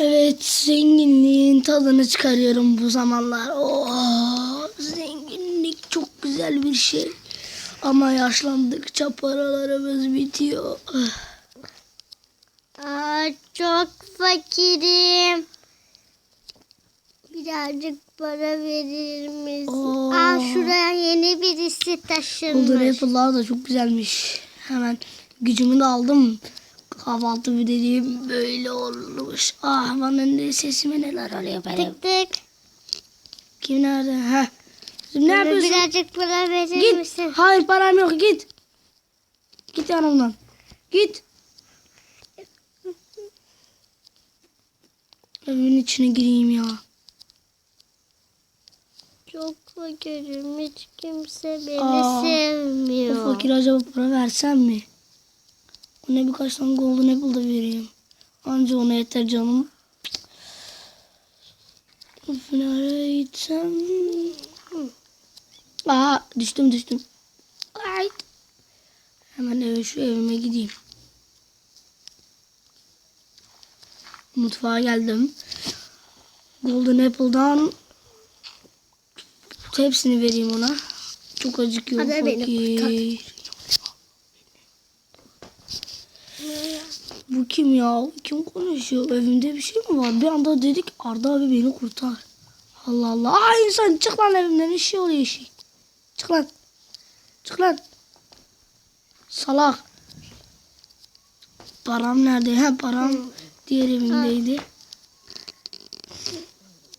Evet zenginliğin tadını çıkarıyorum bu zamanlar. Oh, zenginlik çok güzel bir şey. Ama yaşlandıkça paralarımız bitiyor. Aa, çok fakirim. Birazcık para verir misin? Oo. Aa, şuraya yeni birisi taşınmış. Golden Apple'lar da çok güzelmiş. Hemen gücümü de aldım. Kahvaltı bir dediğim böyle olmuş. Ah bana ne sesime neler oluyor benim. Tık tık. Kim nerede? Şimdi ne Bana yapıyorsun? birazcık para verir Git. misin? Hayır param yok git. Git yanımdan. Git. Evimin içine gireyim ya. Çok fakirim. Hiç kimse beni Aa, sevmiyor. O fakir acaba para versem mi? Ona birkaç tane golden apple da vereyim. Anca ona yeter canım. Nereye gitsem? Aa düştüm düştüm. Ay. Hemen eve şu evime gideyim. Mutfağa geldim. Golden Apple'dan hepsini vereyim ona. Çok acıkıyor Hadi fakir. Bu kim ya? Kim konuşuyor? Evimde bir şey mi var? Bir anda dedik Arda abi beni kurtar. Allah Allah. Aa insan çık lan evimden. Bir şey oluyor işi. Çık lan. Çık lan. Salak. Param nerede? Ha param diğer evimdeydi.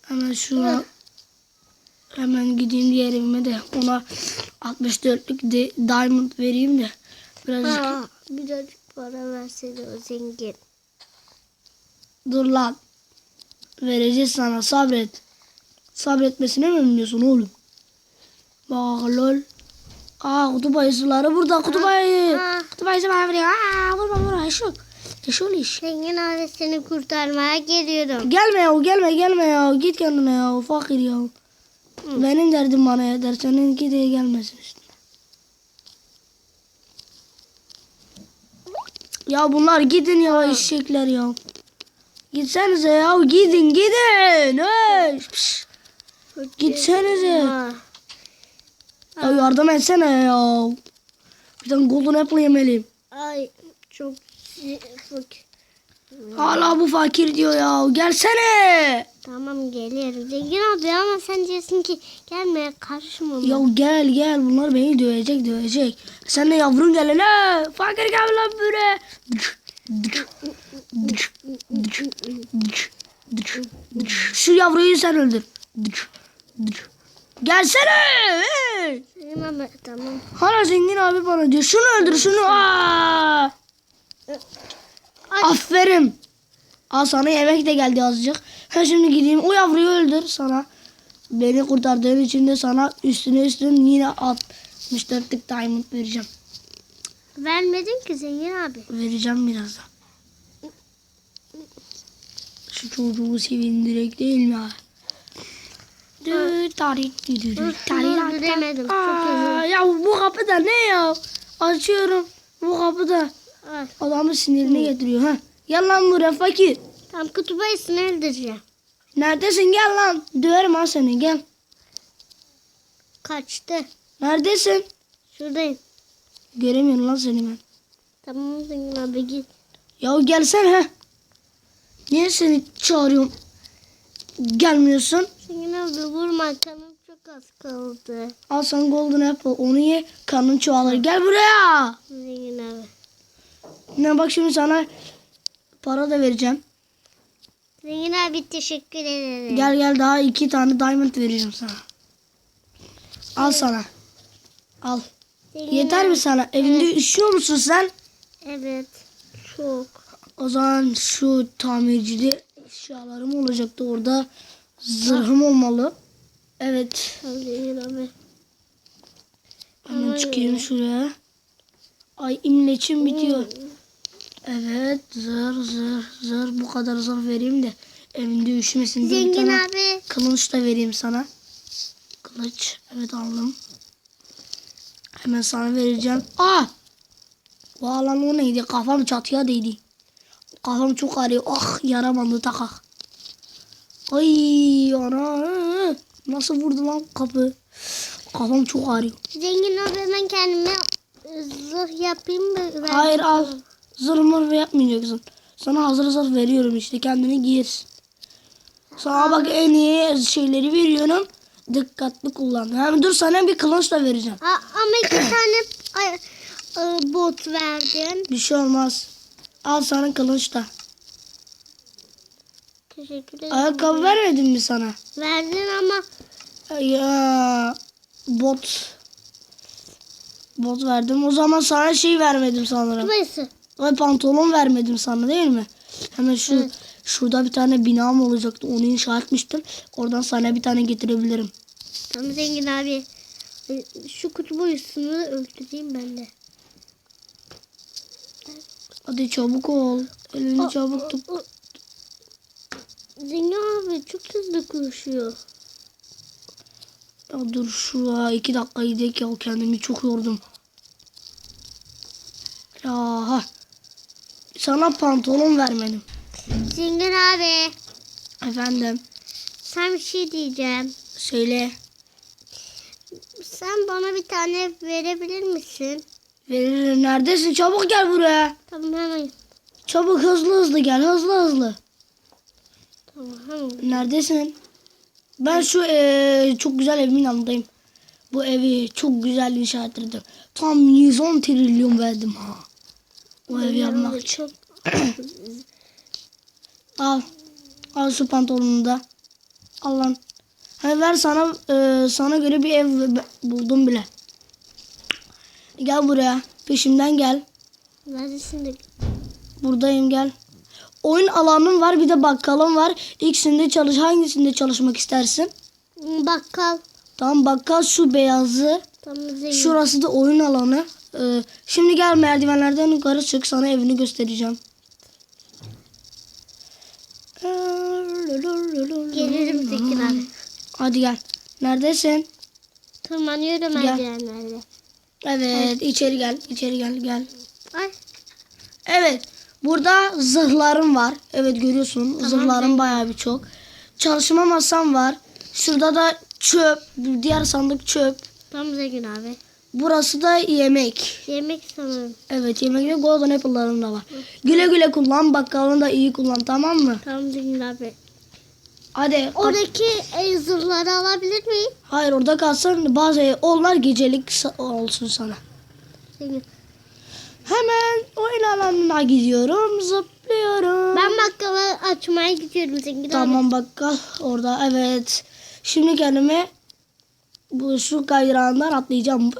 Hemen şuna hemen gideyim diğer evime de ona 64'lük de diamond vereyim de birazcık Aa, birazcık para versene o zengin. Dur lan. Vereceğiz sana sabret. Sabretmesine mi bilmiyorsun oğlum? Bak lol. Aa kutup ayısıları burada kutup ayı. Aa. Kutup ayısı bana veriyor. Aa vurma vurma eşek. Eşol iş. Zengin abi seni kurtarmaya geliyorum. Gelme ya gelme gelme ya. Git kendine ya fakir ya. Benim derdim bana yeter. Seninki de gelmesin işte. Ya bunlar gidin ya eşekler ya. Gitsenize ya gidin gidin. Hey. Gitsenize. Ya yardım etsene ya. Bir tane golden apple yemeliyim. Ay çok fakir. Hala bu fakir diyor ya. Gelsene. Tamam geliyorum. Zengin abi ama sen diyorsun ki gelmeye karışma. Ya gel gel bunlar beni dövecek dövecek. Sen de yavrun gel hele. Fakir gel lan buraya. Şu yavruyu sen öldür. Gelsene. Hey. Abi tamam. Hala zengin abi bana diyor. Şunu öldür şunu. Aa. Aferin. Al sana yemek de geldi azıcık. Ha şimdi gideyim o yavruyu öldür sana. Beni kurtardığın için de sana üstüne üstün yine 64'lük diamond vereceğim. Vermedin ki zengin abi. Vereceğim birazdan. Şu çocuğu sevindirek değil mi abi? Dü, tari, dü, dü, dü, Hı, tari, şunu rak, öldüremedim, çok Aa, Ya bu kapıda ne ya? Açıyorum. Bu kapıda Ay, adamın sinirini getiriyor. ha. Gel lan buraya fakir. tam kutup ayısını öldüreceğim. Neredesin gel lan. Döverim ha seni gel. Kaçtı. Neredesin? Şuradayım. Göremiyorum lan seni ben. Tamam zengin abi git. Ya gelsene ha. Niye seni çağırıyorum? Gelmiyorsun. Zengin abi vurma kanım çok az kaldı. Al sana golden apple. Onu ye karnın çoğalır. Gel buraya. Zengin abi. Ne bak şimdi sana para da vereceğim. Zengin abi teşekkür ederim. Gel gel daha iki tane diamond vereceğim sana. Al sana. Al. Zengin Yeter abi- mi sana? Evinde üşüyor musun sen? Evet. Çok. O zaman şu tamircide eşyalarım olacaktı orada. Zırhım olmalı. Evet. Zengin abi. Hemen Ay. çıkayım şuraya. Ay imleçim bitiyor. Evet zır zır zır bu kadar zırh vereyim de evinde üşümesin. Bir Zengin abi. Kılıç da vereyim sana. Kılıç. Evet aldım. Hemen sana vereceğim. Aa! Valla o neydi? Kafam çatıya değdi. Kafam çok ağrıyor. Ah yaramadı takak. Ay ana. Nasıl vurdu lan kapı? Kafam çok ağrıyor. Zengin abi ben kendime zırh yapayım mı? Ben Hayır al. Zırh mır yapmayacaksın. Sana hazır zırh veriyorum işte kendini giyersin. Sana bak en iyi şeyleri veriyorum. Dikkatli kullan. Hem dur sana bir kılıç da vereceğim. Aa, ama iki tane ay, e, bot verdin. Bir şey olmaz. Al sana kılıç da. Teşekkür ederim. Ayakkabı vermedim mi sana? Verdin ama Ya bot. Bot verdim. O zaman sana şey vermedim sanırım. burası. Ay pantolon vermedim sana değil mi? Hemen şu Evet. şurada bir tane binam olacaktı. Onu inşa etmiştim. Oradan sana bir tane getirebilirim. Tamam zengin abi. E, Şu kutu boyusunu öldüreyim ben de. Hadi çabuk ol. Elini Aa, çabuk tut. Zengin abi çok hızlı koşuyor. Ya dur şuraya iki dakika gidelim ya kendimi çok yordum. Ya ha. Sana pantolon vermedim. Zengin abi Efendim sen bir şey diyeceğim. söyle. Sen bana bir tane verebilir misin? Veririm. Neredesin? Çabuk gel buraya. Tamam hemen. Çabuk hızlı hızlı gel. Hızlı hızlı. Tamam. Neredesin? Ben şu eee, çok güzel evimin yanındayım. Bu evi çok güzel inşa ettirdim. Tam 110 trilyon verdim ha. O evi yapmak için. Al. Al şu pantolonunu da. Al lan. Hadi ver sana eee, sana göre bir ev buldum bile. Gel buraya. Peşimden gel. Neredesin de? Buradayım gel. Oyun alanım var bir de bakkalım var. İkisinde çalış. Hangisinde çalışmak istersin? Bakkal. Tamam bakkal şu beyazı. Tamam zengin. Şurası da oyun alanı. Ee, şimdi gel merdivenlerden yukarı çık. Sana evini göstereceğim. Gelirim zengin abi. Hadi gel. Neredesin? Tırmanıyorum Gel. merdivenlerle. Evet içeri gel. içeri gel gel. Ay. Evet. Burada zırhlarım var. Evet görüyorsun. Tamam, zırhlarım ben- bayağı bir çok. Çalışma masam var. Şurada da çöp. Diğer sandık çöp. Tamam zengin abi. Burası da yemek. Yemek sanırım. Evet yemek ve golden apple'larım da var. Güle güle kullan. Bakkalını da iyi kullan tamam mı? Tamam zengin abi. Hadi. Oradaki e, zırhları alabilir miyim? Hayır orada kalsın. Bazı onlar gecelik olsun sana. Zengin. Hemen oyun alanına gidiyorum. Zıplıyorum. Ben bakkalı açmaya gidiyorum zengin abi. Tamam bakkal orada evet. Şimdi kendime bu şu kayrağından atlayacağım.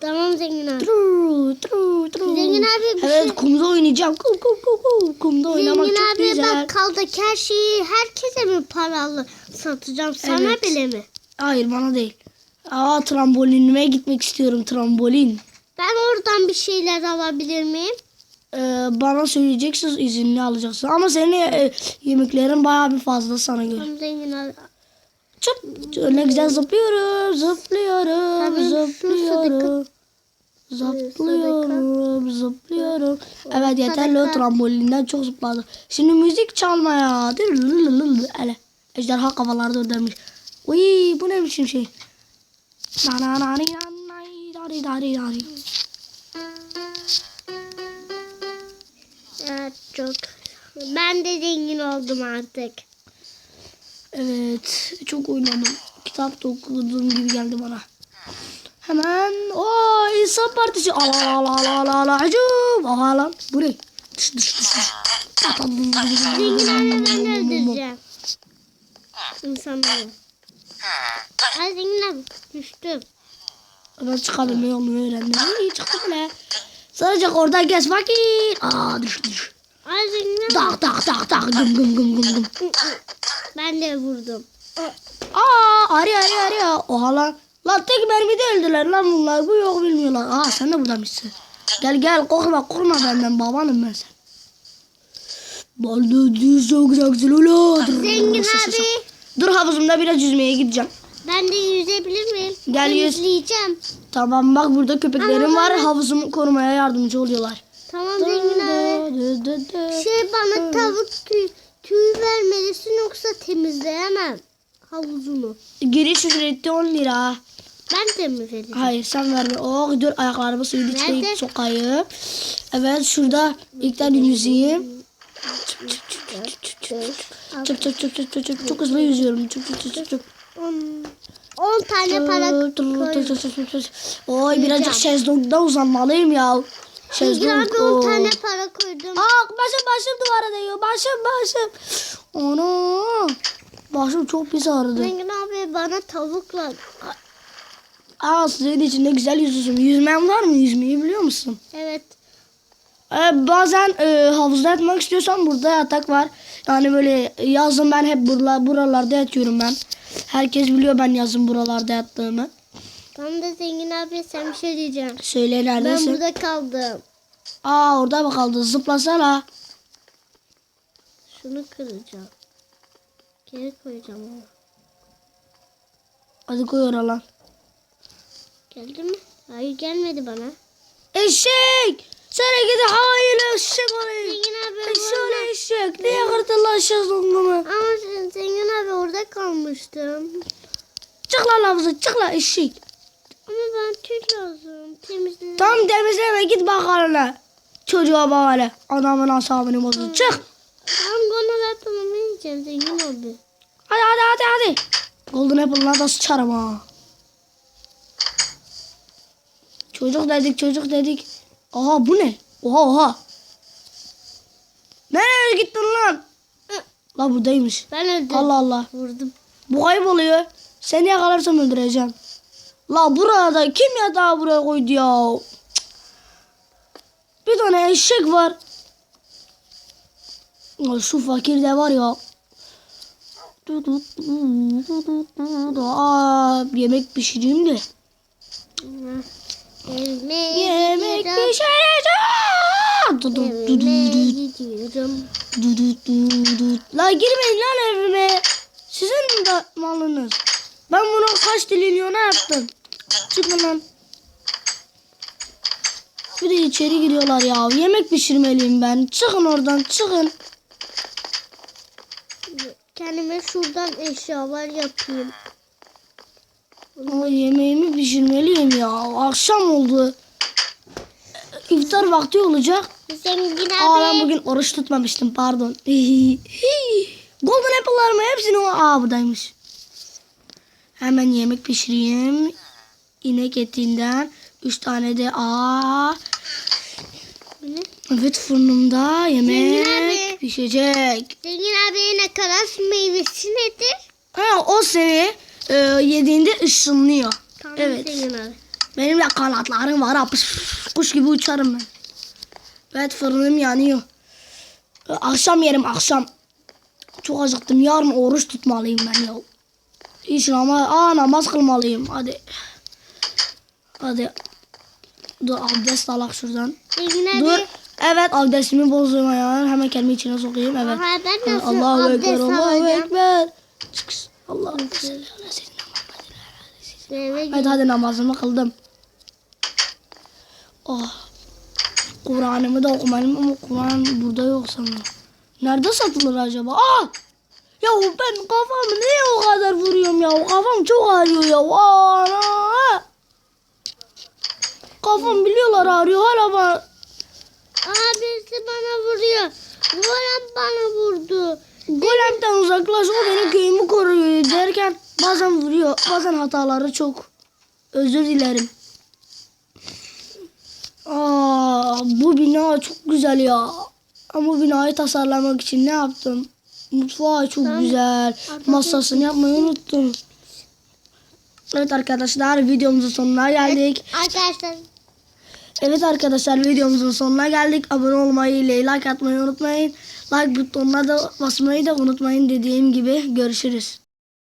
Tamam zengin abi. Tru, tru, tru. Zengin abi bir Evet şey- kumda oynayacağım. Kum, kum, kum, kum. Kumda oynamak Zengin çok abi güzel. bakkaldaki her şeyi herkese mi paralı satacağım? Sana Evet. bile mi? Hayır bana değil. Aa trambolinime gitmek istiyorum trambolin. Ben oradan bir şeyler alabilir miyim? Ee, bana söyleyeceksin izinli alacaksın. Ama senin e, yemeklerin bayağı bir fazla sana göre. Tamam zengin abi. Çıp, ne güzel zıplıyorum, zıplıyorum, Tabii, zıplıyorum. Zıplıyorum, zıplıyorum. Evet yeterli o trambolinden çok zıpladı. Şimdi müzik çalmaya. Hele. Ejderha kafalarda ödemiş. Uy bu ne biçim şey. Na na na na na dari dari dari. Evet çok. Ben de zengin oldum artık. Evet çok oynadım. Kitap da okuduğum gibi geldi bana. Hemen o insan partisi. Ala ala ala ala ala acım. Aha lan bu ne? Dış dış dış dış. Zengin ben öldüreceğim. İnsanları. Ay zengin abi düştüm. Ben çıkabilmeyi onu öğrendim. İyi çıktı bile. Sadece oradan geç vakit. Aa düş düş. Abi. Tak tak tak tak gım gım gım gım gım. Ben de vurdum. Aa arıyor arıyor arıyor. Oha lan. Lan tek mermide öldüler lan bunlar. Bu yok bilmiyorlar. Aa sen de buradaymışsın. Gel gel korkma korkma benden babanım ben sen. Baldı düz çok güzel ula. Zengin abi. Dur havuzumda biraz yüzmeye gideceğim. Ben de yüzebilir miyim? Gel yüz. Yüzleyeceğim. Tamam bak burada köpeklerim Aa. var. Havuzumu korumaya yardımcı oluyorlar. Tamam zengin abi. Şey bana tavuk tüy, tüy vermelisin yoksa temizleyemem havuzunu. Giriş ücreti 10 lira. Ben temizledim. Hayır sen verme. Oh dur ayaklarımı suyun içine sokayım. Evet şurada ilk tane yüzeyim. Çık çık çık çık çık çık. Çok hızlı yüzüyorum. Çık çık çık çık. 10 tane para koy. Oy birazcık şezlongda uzanmalıyım ya. Şezlong. abi 10 oh. tane para koydum. Aa başım başım duvara değiyor. Başım başım. Ana. Başım çok pis ağrıdı. Zengin abi bana tavukla. Aa suyun içinde güzel yüzüyorsun. Yüzmen var mı? Yüzmeyi biliyor musun? Evet. Ee, bazen e, havuzda yatmak istiyorsan burada yatak var. Yani böyle yazın ben hep buralar, buralarda yatıyorum ben. Herkes biliyor ben yazın buralarda yattığımı. Tam da zengin abi sen bir şey diyeceğim. Söyle Ben neredesin? burada kaldım. Aa orada mı kaldı? Zıplasana. Şunu kıracağım. Geri koyacağım onu. Hadi koy oralan. Geldi mi? Hayır gelmedi bana. Eşek! Sana gidi hayır. Zengin abi Eşek. Niye lan şezlongumu? Ama sen- zengin abi orada kalmıştım. Çık lan havuza çık lan eşek. Ama ben tüy lazım. Temizle. Tam temizleme git bakalım. Çocuğa bak hele. Adamın asabını bozdu. Çık. Tamam gonna yapmamı yiyeceğim zengin abi. Hadi hadi hadi hadi. Golden Apple'ına da sıçarım ha. Çocuk dedik çocuk dedik. Aha bu ne? Oha oha. Nereye gittin lan? La buradaymış. Ben öldüm. Allah Allah. Vurdum. Bu kayboluyor. Seni yakalarsam öldüreceğim. La burada kim yatağı buraya koydu ya? Bir tane eşek var. Ya şu fakir de var ya. Aa, yemek pişireyim de. Yemek gidiyorum. pişireceğim. La girmeyin lan evime. Sizin de malınız. Ben bunu kaç trilyona yaptım. Çıkın lan. Bir de içeri giriyorlar ya. Yemek pişirmeliyim ben. Çıkın oradan çıkın. Kendime şuradan eşyalar yapayım. Ama yemeğimi pişirmeliyim ya. Akşam oldu. İftar vakti olacak. Zengin Aa ben bugün oruç tutmamıştım pardon. Golden apple'larımı hepsini o... Aa buradaymış. Hemen yemek pişireyim. İnek etinden. Üç tane de aa. Ne? Evet fırınımda yemek pişecek. Zengin abi nakarat meyvesi nedir? Ha o seni e, yediğinde ışınlıyor. Tamam Evet. Abi. Benim de kanatlarım var. ha. Pış, pış, Kuş gibi uçarım ben. Evet fırınım yanıyor. E, Akşam yerim akşam. Çok acıktım. Yarın oruç tutmalıyım ben ya. Hiç namaz, aa, namaz kılmalıyım. Hadi. Hadi. Dur abdest alak şuradan. Abi. Dur. Evet abdestimi bozdum ya. Hemen kendimi içine sokayım. Evet. Aha, ben nasıl Allahu Ekber. Allahu? Ekber. Çık. Eve Hadi hadi namazımı kıldım. Oh. Kur'an'ımı da okumalıyım ama Kur'an burada yok sanırım. Nerede satılır acaba? Aa! Ya ben kafamı niye o kadar vuruyorum ya? Kafam çok ağrıyor ya. Ana! Kafam biliyorlar ağrıyor hala bana. Aa birisi bana vuruyor. Golem bana vurdu. Golemden uzaklaş o benim köyümü koruyor derken bazen vuruyor. Bazen hataları çok. Özür dilerim. Aa, bu bina çok güzel ya. Ama binayı tasarlamak için ne yaptım? Mutfağı çok Tamam. güzel. Masasını yapmayı unuttum. Evet arkadaşlar videomuzun sonuna geldik. Arkadaşlar Evet arkadaşlar videomuzun sonuna geldik. Abone olmayı, like atmayı unutmayın. Like butonuna da basmayı da unutmayın dediğim gibi görüşürüz.